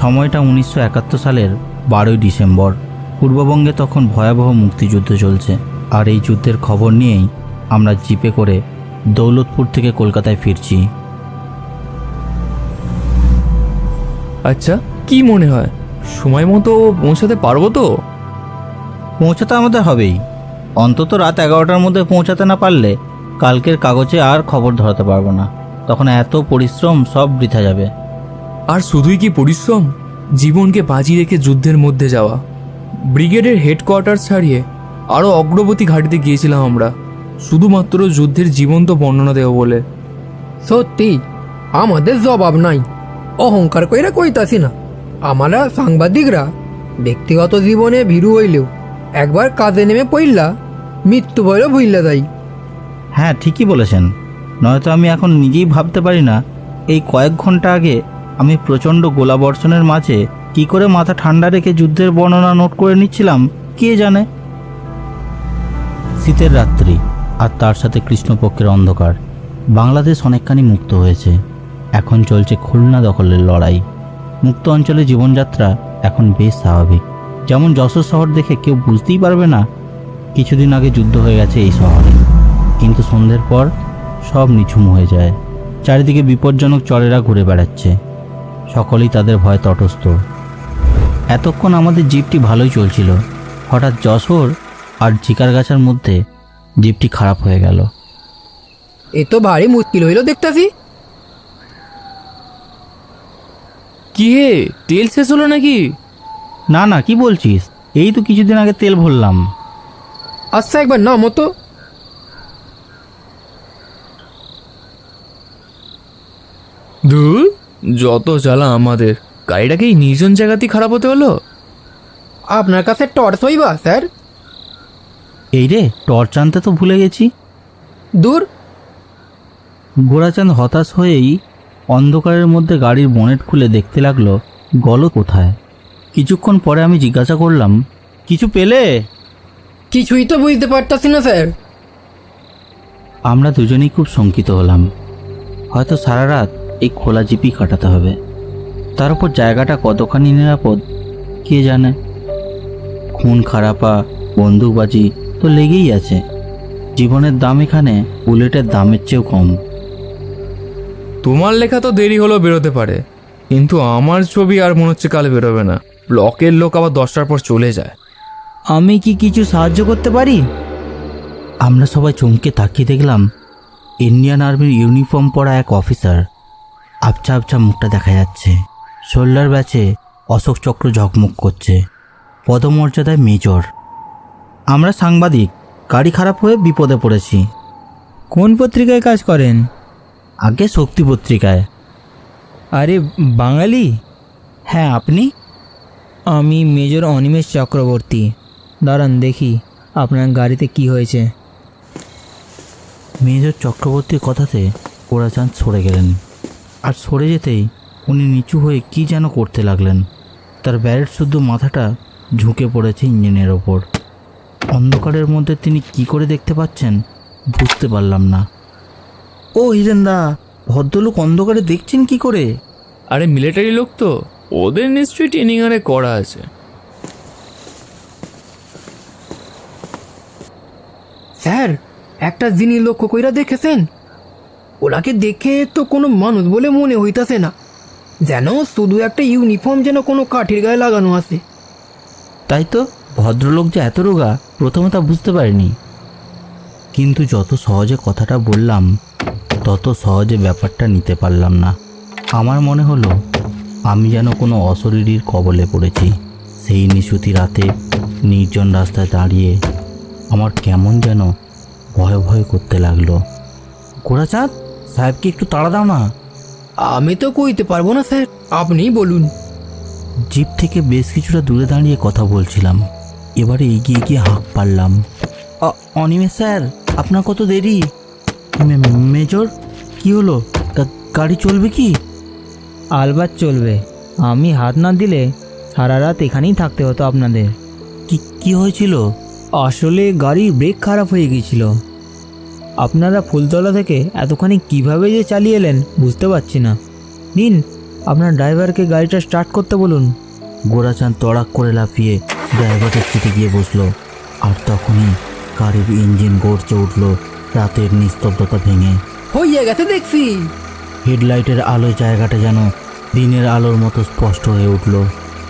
সময়টা উনিশশো একাত্তর সালের বারোই ডিসেম্বর। পূর্ববঙ্গে তখন ভয়াবহ মুক্তিযুদ্ধ চলছে। আর এই যুদ্ধের খবর নিয়েই আমরা জিপে করে দৌলতপুর থেকে কলকাতায় ফিরছি। আচ্ছা কি মনে হয়? সময় মতো পৌঁছাতে পারব তো? পৌঁছাতে আমাদের হবেই। অন্তত রাত এগারোটার মধ্যে পৌঁছাতে না পারলে কালকের কাগজে আর খবর ধরাতে পারব না। তখন এত পরিশ্রম সব বৃথা যাবে। আর শুধুই কি পরিশ্রম? জীবনকে বাজি রেখে যুদ্ধের মধ্যে যাওয়া। ব্রিগেডের হেডকোয়ার্টার ছাড়িয়ে আরও অগ্রবর্তী ঘাটিতে গিয়েছিলাম আমরা। শুধুমাত্র যুদ্ধের জীবন্ত বর্ণনা দেব বলে। সত্যি? আমাদের জবাব নাই। অহংকার কইরা কইতাছি না। আমরা সাংবাদিকরা ব্যক্তিগত জীবনে ভীরু হইলেও একবার কাজে নেমে পড়লা মৃত্যু ভয়ও ভুইলা যাই। হ্যাঁ ঠিকই বলেছেন। নয়তো আমি এখন নিজেই ভাবতে পারি না এই কয়েক ঘণ্টা আগে আমি প্রচণ্ড গোলাবর্ষণের মাঝে কি করে মাথা ঠান্ডা রেখে যুদ্ধের বর্ণনা নোট করে নিচ্ছিলাম, কে জানে? শীতের রাত্রি, আর তার সাথে কৃষ্ণপক্ষের অন্ধকার। বাংলাদেশ অনেকখানি মুক্ত হয়েছে। এখন চলছে খুলনা দখলের লড়াই। মুক্ত অঞ্চলে জীবনযাত্রা এখন বেশ স্বাভাবিক। যেমন যশোর শহর দেখে কেউ বুঝতেই পারবে না, কিছুদিন আগে যুদ্ধ হয়ে গেছে এই শহরে। কিন্তু সন্ধ্যের পর সব নিঝুম হয়ে যায়। চারিদিকে বিপজ্জনক চরেরা ঘুরে বেড়াচ্ছে। সকলেই তাদের ভয় তটস্থ। এতক্ষণ আমাদের জিপটি ভালোই চলছিল। হঠাৎ যশোর আর জিকারগাছার মধ্যে জিপটি খারাপ হয়ে গেল। এ তো ভারী মুশকিল হইল দেখতাছি। কি হে তেল শেষ হলো নাকি? না না কি বলছিস? এই তো কিছুদিন আগে তেল ভরলাম। আচ্ছা একবার না মতো দূর যত জ্বালা আমাদের গাড়িটাকে এই নির্জন জায়গাতেই খারাপ হতে হলো? আপনার কাছে টর্চ হইবা স্যার। এই রে টর্চ আনতে তো ভুলে গেছি। দূর। গোরাচাঁদ হতাশ হয়েই অন্ধকারের মধ্যে গাড়ির বনেট খুলে দেখতে লাগল গল কোথায়? কিছুক্ষণ পরে আমি জিজ্ঞাসা করলাম কিছু পেলে? কিছুই তো বুঝতে পারতাছি না স্যার। আমরা দুজনেই খুব শঙ্কিত হলাম। হয়তো সারা রাত এই খোলা জিপি কাটাতে হবে। তার উপর জায়গাটা কতখানি নিরাপদ কে জানে? খুন খারাপা বন্দুকবাজি তো লেগেই আছে। জীবনের দাম এখানে বুলেটের দামের চেয়েও কম। তোমার লেখা তো দেরি হলেও বেরোতে পারে কিন্তু আমার ছবি আর মনে হচ্ছে কাল বেরোবে না। ব্লকের লোক আবার দশটার পর চলে যায়। আমি কি কিছু সাহায্য করতে পারি? আমরা সবাই চমকে তাকিয়ে দেখলাম ইন্ডিয়ান আর্মির ইউনিফর্ম পরা এক অফিসার। আবছা আবছা মুখটা দেখা যাচ্ছে। শোল্ডার ব্যাচে অশোক চক্র ঝকমক করছে। পদমর্যাদায় মেজর। আমরা সাংবাদিক গাড়ি খারাপ হয়ে বিপদে পড়েছি। কোন পত্রিকায় কাজ করেন? আগে শক্তি পত্রিকায়। আরে বাঙালি? হ্যাঁ আপনি? আমি মেজর অনিমেষ চক্রবর্তী। দাঁড়ান দেখি আপনার গাড়িতে কি হয়েছে। মেজর চক্রবর্তীর কথাতে ওরাচাঁদ সরে গেলেন। আর সরে যেতেই উনি নিচু হয়ে কি যেন করতে লাগলেন। তার ব্যারেট শুদ্ধ মাথাটা ঝুঁকে পড়েছে ইঞ্জিনের ওপর। অন্ধকারের মধ্যে তিনি কি করে দেখতে পাচ্ছেন বুঝতে পারলাম না। ও হিরেন্দা ভদ্রলোক অন্ধকারে দেখছেন কি করে? আরে মিলিটারি লোক তো ওদের নিশ্চয়ই ট্রেনিং আরে করা আছে। স্যার একটা জিনিস লক্ষ্য কইরা দেখেছেন? ওনাকে দেখে তো কোনো মানুষ বলে মনে হইতাছে না। যেন শুধু একটা ইউনিফর্ম যেন কোনো কাঠের গায়ে লাগানো আছে। তাই তো ভদ্রলোক যে এত রোগা প্রথমে তা বুঝতে পারিনি। কিন্তু যত সহজে কথাটা বললাম তত সহজে ব্যাপারটা নিতে পারলাম না। আমার মনে হলো আমি যেন কোনো অশরীরীর কবলে পড়েছি। সেই নিশুতি রাতে নির্জন রাস্তায় দাঁড়িয়ে আমার কেমন যেন ভয় ভয় করতে লাগল। গোড়াচাঁদ সাহেবকে একটু তাড়া দাও না? আমি তো কইতে পারব না স্যার। আপনিই বলুন। জিপ থেকে বেশ কিছুটা দূরে দাঁড়িয়ে কথা বলছিলাম। এবারে এগিয়ে গিয়ে হাঁক পারলাম অ- অনিমেষ স্যার আপনার কত দেরি? মেজর কি হলো? গাড়ি চলবে কি? আলবাত চলবে। আমি হাত না দিলে সারা রাত এখানেই থাকতে হতো আপনাদের। কি কি হয়েছিল? আসলে গাড়ির ব্রেক খারাপ হয়ে গিয়েছিল। আপনারা ফুলতলা থেকে এতখানি কীভাবে যে চালিয়ে এলেন বুঝতে পারছি না। নিন আপনার ড্রাইভারকে গাড়িটা স্টার্ট করতে বলুন। গোরাচাঁদ তড়াক করে লাফিয়ে ড্রাইভারের সিটে গিয়ে বসল। আর তখনই গাড়ির ইঞ্জিন গড়চে উঠল রাতের নিস্তব্ধতা ভেঙে। হইয়া গেছে দেখছি। হেডলাইটের আলোয় জায়গাটা যেন দিনের আলোর মতো স্পষ্ট হয়ে উঠল।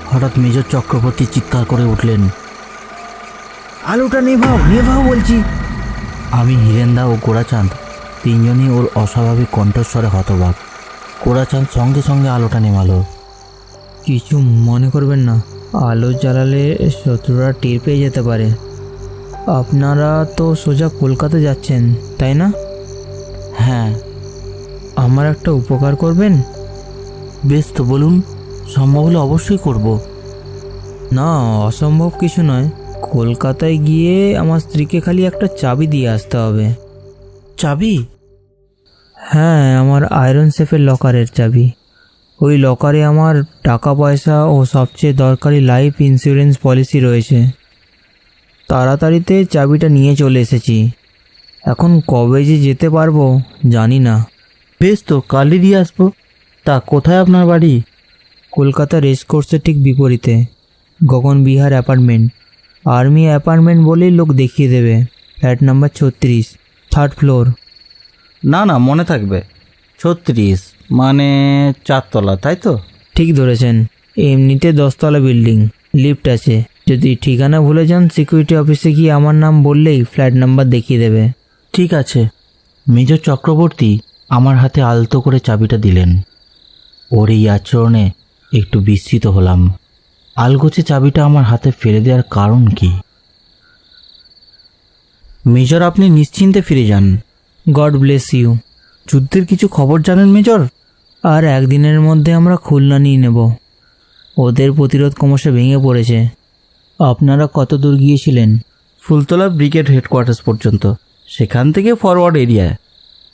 হঠাৎ মেজর চক্রবর্তী চিৎকার করে উঠলেন। আলোটা নেভাও নেভাও বলছি। আমি হিরেন্দা ও গোরাচাঁদ তিনজনই ওর অস্বাভাবিক কণ্ঠস্বরে হতবাক। গোরাচাঁদ সঙ্গে সঙ্গে আলোটা নেমালো। কিছু মনে করবেন না, আলো জ্বালালে শত্রুরা টের পেয়ে যেতে পারে। আপনারা তো সোজা কলকাতা যাচ্ছেন, তাই না? হ্যাঁ আমার একটা উপকার করবেন? বেশ তো, বলুন। সম্ভব হলে অবশ্যই করব। না, অসম্ভব কিছু নয়। কলকাতায় গিয়ে আমার স্ত্রীকে খালি একটা চাবি দিয়ে আসতে হবে। চাবি? হ্যাঁ আমার আয়রন সেফের লকারের চাবি। ওই লকারে আমার টাকা পয়সা ও সবচেয়ে দরকারি লাইফ ইন্স্যুরেন্স পলিসি রয়েছে। তাড়াতাড়িতে চাবিটা নিয়ে চলে এসেছি। এখন কবে যে যেতে পারব জানি না। বেশ তো কালই দিয়ে আসব। তা কোথায় আপনার বাড়ি? কলকাতা রেস কোর্সের ঠিক বিপরীতে Gagan Vihar apartment army apartment বলেই লোক দেখিয়ে দেবে। ফ্ল্যাট নাম্বার ছত্রিশ থার্ড ফ্লোর। না না মনে থাকবে। ছত্রিশ মানে চারতলা তাই তো? ঠিক ধরেছেন। এমনিতে দশতলা বিল্ডিং লিফট আছে। যদি ঠিকানা ভুলে যান সিকিউরিটি অফিসে গিয়ে আমার নাম বললেই ফ্ল্যাট নাম্বার দেখিয়ে দেবে। ঠিক আছে। মেজর চক্রবর্তী আমার হাতে আলতো করে চাবিটা দিলেন। ওর এই আচরণে একটু বিস্মিত হলাম। আলগোছে চাবিটা আমার হাতে ফেলে দেওয়ার কারণ কি? মেজর, আপনি নিশ্চিন্তে ফিরে যান। God bless you. যুদ্ধের কিছু খবর জানেন, মেজর? আর একদিনের মধ্যে আমরা খুলনা নিয়ে নেব। ওদের প্রতিরোধ ক্রমশ ভেঙে পড়েছে। আপনারা কত দূর গিয়েছিলেন? ফুলতলা ব্রিগেড হেডকোয়ার্টার্স পর্যন্ত। সেখান থেকে ফরওয়ার্ড এরিয়ায়।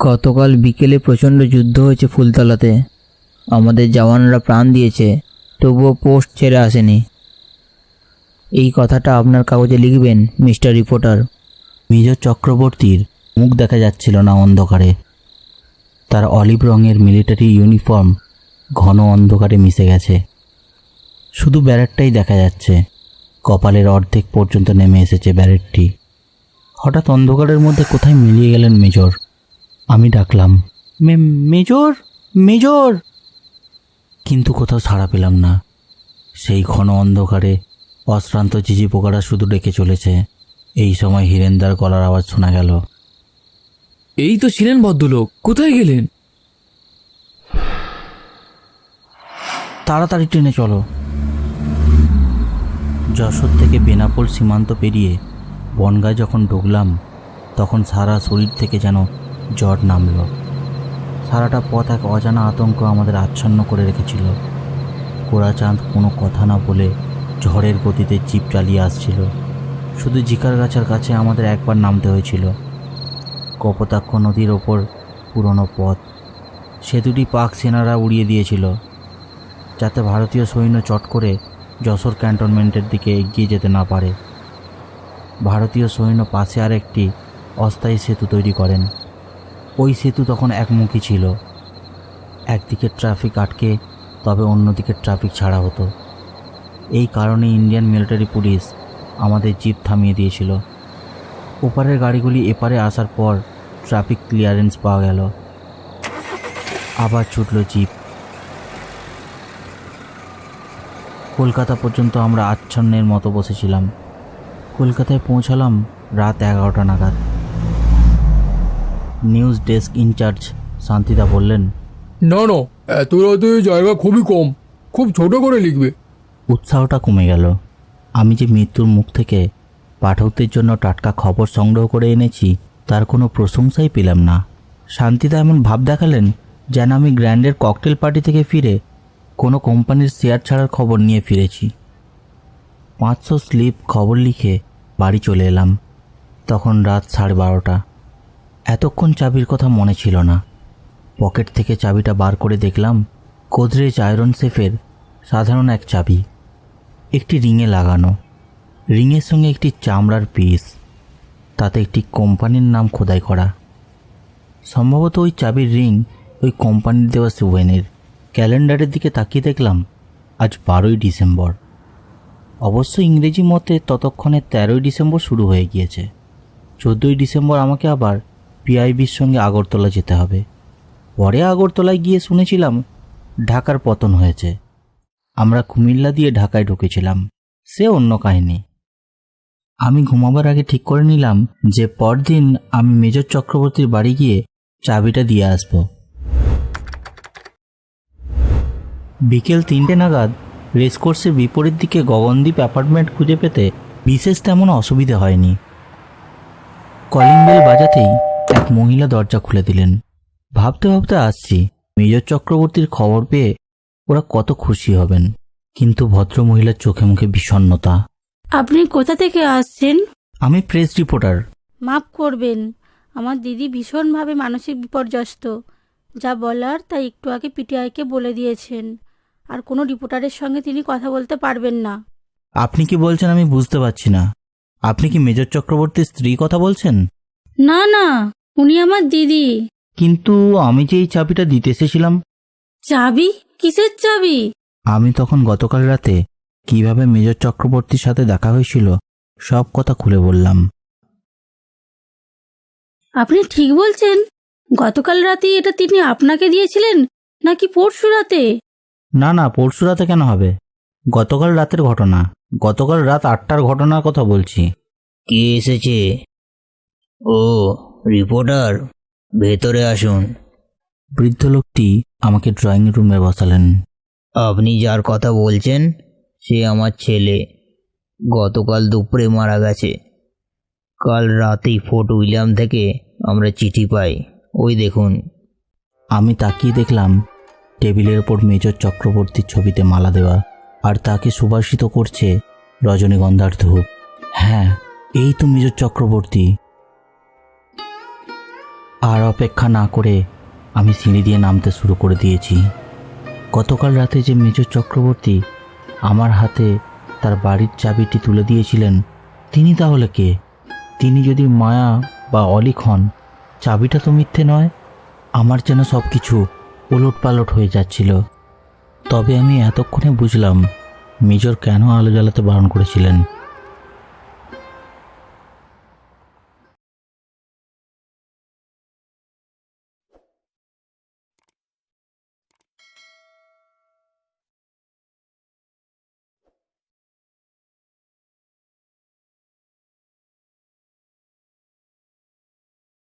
গতকাল বিকেলে প্রচণ্ড যুদ্ধ হয়েছে ফুলতলাতে। আমাদের জওয়ানরা প্রাণ দিয়েছে। তবুও পোস্ট ছেড়ে আসেনি। এই কথাটা আপনার কাগজে লিখবেন, মিস্টার রিপোর্টার। মেজর চক্রবর্তীর মুখ দেখা যাচ্ছিল না অন্ধকারে। তার অলিভ রঙের মিলিটারি ইউনিফর্ম ঘন অন্ধকারে মিশে গেছে। শুধু ব্যারেটটাই দেখা যাচ্ছে। কপালের অর্ধেক পর্যন্ত নেমে এসেছে ব্যারেটটি। হঠাৎ অন্ধকারের মধ্যে কোথায় মিলিয়ে গেলেন মেজর? আমি ডাকলাম, "মে- মেজর? মেজর? কিন্তু কোথাও সাড়া পেলাম না। সেই ঘন অন্ধকারে অশ্রান্ত ঝিঝি পোকারা শুধু ডেকে চলেছে। এই সময় হিরেন্দার গলার আওয়াজ শোনা গেল। এই তো ছিলেন ভদ্রলোক কোথায় গেলেন? তাড়াতাড়ি ট্রেনে চলো। যশোর থেকে বেনাপোল সীমান্ত পেরিয়ে বনগাঁ যখন ঢুকলাম তখন সারা শরীর থেকে যেন জ্বর নামলো। সারাটা পথ এক অজানা আতঙ্ক আমাদের আচ্ছন্ন করে রেখেছিল। কোরাচাঁদ কোনো কথা না বলে ঝড়ের গতিতে জিপ চালিয়ে আসছিল। শুধু জিকার গাছের কাছে আমাদের একবার নামতে হয়েছিল। কপোতাক্ষ নদীর ওপর পুরনো পথ। সেতুটি পাক সেনারা উড়িয়ে দিয়েছিল, যাতে ভারতীয় সৈন্য চট করে যশোর ক্যান্টনমেন্টের দিকে এগিয়ে যেতে না পারে। ভারতীয় সৈন্য পাশে আর একটি অস্থায়ী সেতু তৈরি করেন। ওই সেতু তখন একমুখী ছিল। একদিকে ট্রাফিক আটকে, তবে অন্যদিকে ট্রাফিক ছাড়া হতো। এই কারণে ইন্ডিয়ান মিলিটারি পুলিশ আমাদের জিপ থামিয়ে দিয়েছিল। ওপারের গাড়িগুলি এপারে আসার পর ট্রাফিক ক্লিয়ারেন্স পাওয়া গেল। আবার ছুটল জিপ। কলকাতা পর্যন্ত আমরা আচ্ছন্নের মতো বসেছিলাম। কলকাতায় পৌঁছালাম রাত এগারোটা নাগাদ। নিউজ ডেস্ক ইনচার্জ শান্তিদা বললেন না না এত রাতে জায়গা খুবই কম। খুব ছোট করে লিখবে। উৎসাহটা কমে গেল। আমি যে মৃত্যুর মুখ থেকে পাঠকদের জন্য টাটকা খবর সংগ্রহ করে এনেছি তার কোনো প্রশংসাই পেলাম না। শান্তিদা এমন ভাব দেখালেন যেন আমি গ্র্যান্ডের ককটেল পার্টি থেকে ফিরে কোনো কোম্পানির শেয়ার ছাড়ার খবর নিয়ে ফিরেছি। পাঁচশো স্লিপ খবর লিখে বাড়ি চলে এলাম। তখন রাত সাড়ে বারোটা। এতক্ষণ চাবির কথা মনে ছিল না। পকেট থেকে চাবিটা বার করে দেখলাম গোদরেজ আয়রন সেফের সাধারণ এক চাবি, একটি রিংয়ে লাগানো। রিংয়ের সঙ্গে একটি চামড়ার পিস, তাতে একটি কোম্পানির নাম খোদাই করা। সম্ভবত ওই চাবির রিং ওই কোম্পানির দেওয়া সুভেনির ক্যালেন্ডারের দিকে তাকিয়ে দেখলাম, আজ বারোই ডিসেম্বর। অবশ্য ইংরেজি মতে ততক্ষণে তেরোই ডিসেম্বর শুরু হয়ে গিয়েছে। চোদ্দোই ডিসেম্বর আমাকে আবার পিআইবির সঙ্গে আগরতলা যেতে হবে। পরে আগরতলায় গিয়ে শুনেছিলাম, ঢাকার পতন হয়েছে। আমরা কুমিল্লা দিয়ে ঢাকায় ঢুকেছিলাম। সে অন্য কাহিনী। আমি ঘুমাবার আগে ঠিক করে নিলাম যে পরদিন আমি মেজর চক্রবর্তীর বাড়ি গিয়ে চাবিটা দিয়ে আসব। বিকেল তিনটে নাগাদ রেসকোর্সের বিপরীত দিকে গগনদ্বীপ অ্যাপার্টমেন্ট খুঁজে পেতে বিশেষ তেমন অসুবিধা হয়নি। কলিং বেল বাজাতেই এক মহিলা দরজা খুলে দিলেন। ভাবতে ভাবতে আসছি মেজর চক্রবর্তীর খবর পেয়ে ওরা কত খুশি হবেন। কিন্তু ভদ্রমহিলার চোখে মুখে বিষণ্ণতা। আপনি কোথা থেকে আসছেন? আমি প্রেস রিপোর্টার। মাফ করবেন আমার দিদি ভীষণভাবে মানসিক বিপর্যস্ত। যা বলার তা একটু আগে পিটিআইকে বলে দিয়েছেন। আর কোনো রিপোর্টারের সঙ্গে তিনি কথা বলতে পারবেন না। আপনি কি বলছেন আমি বুঝতে পারছি না। আপনি কি মেজর চক্রবর্তীর স্ত্রী কথা বলছেন? না না। উনি আমার দিদি। কিন্তু আমি যে এই চাবিটা দিতে এসেছিলাম চাবি? কিসের চাবি? আমি তখন গতকাল রাতে কীভাবে মেজর চক্রবর্তীর সাথে দেখা হয়েছিল সব কথা খুলে বললাম। আপনি ঠিক বলছেন। গতকাল রাতে এটা তিনি আপনাকে দিয়েছিলেন নাকি পরশু রাতে? না না পরশু রাতে কেন হবে? গতকাল রাতের ঘটনা। গতকাল রাত আটটার ঘটনার কথা বলছি। কে এসেছে? ও রিপোর্টার ভেতরে আসুন। বৃদ্ধ লোকটি আমাকে ড্রয়িং রুমে বসালেন। আপনি যার কথা বলছেন সে আমার ছেলে। গতকাল দুপুরে মারা গেছে। কাল রাতেই ফোর্ট উইলিয়াম থেকে আমরা চিঠি পাই। ওই দেখুন। আমি তাকিয়ে দেখলাম টেবিলের ওপর মেজর চক্রবর্তীর ছবিতে মালা দেওয়া আর তাকে সুবাসিত করছে রজনীগন্ধার ধূপ। হ্যাঁ। এই তো মেজর চক্রবর্তী। আর অপেক্ষা না করে আমি সিঁড়ি দিয়ে নামতে শুরু করে দিয়েছি। গতকাল রাতে যে মেজর চক্রবর্তী আমার হাতে তার বাড়ির চাবিটি তুলে দিয়েছিলেন, তিনি তাহলে কে? তিনি যদি মায়া বা অলিক হন, চাবিটা তো মিথ্যে নয়। আমার যেন সব কিছু ওলট পালট হয়ে যাচ্ছিল। তবে আমি এতক্ষণে বুঝলাম মেজর কেন আলো জ্বালাতে বারণ করেছিলেন।